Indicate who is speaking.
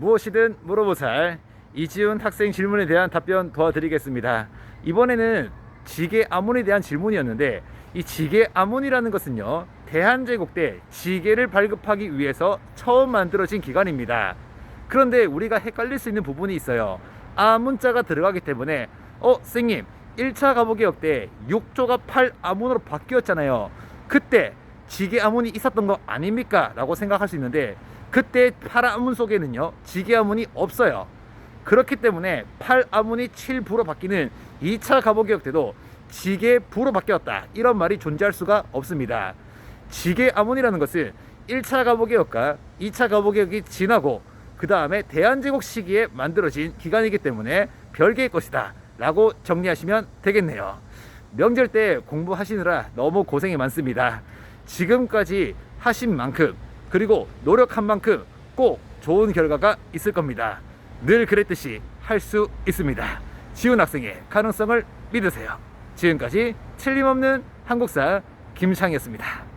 Speaker 1: 무엇이든 물어보살 이지훈 학생 질문에 대한 답변 도와드리겠습니다. 이번에는 지계 아문에 대한 질문이었는데 이 지계 아문이라는 것은요 대한제국 때 지계를 발급하기 위해서 처음 만들어진 기관입니다. 그런데 우리가 헷갈릴 수 있는 부분이 있어요. 아문자가 들어가기 때문에 어 선생님 1차 가보개혁 때 6조가 8 아문으로 바뀌었잖아요. 그때 지계 아문이 있었던 거 아닙니까? 라고 생각할 수 있는데 그때 8 아문 속에는요 지계 아문이 없어요. 그렇기 때문에 8 아문이 7부로 바뀌는 2차 가보개혁 때도 지계 부로 바뀌었다 이런 말이 존재할 수가 없습니다. 지계 아문이라는 것은 1차 가보개혁과 2차 가보개혁이 지나고 그 다음에 대한제국 시기에 만들어진 기관이기 때문에 별개의 것이다 라고 정리하시면 되겠네요. 명절 때 공부하시느라 너무 고생이 많습니다. 지금까지 하신 만큼 그리고 노력한 만큼 꼭 좋은 결과가 있을 겁니다. 늘 그랬듯이 할 수 있습니다. 지훈 학생의 가능성을 믿으세요. 지금까지 틀림없는 한국사 김창이었습니다.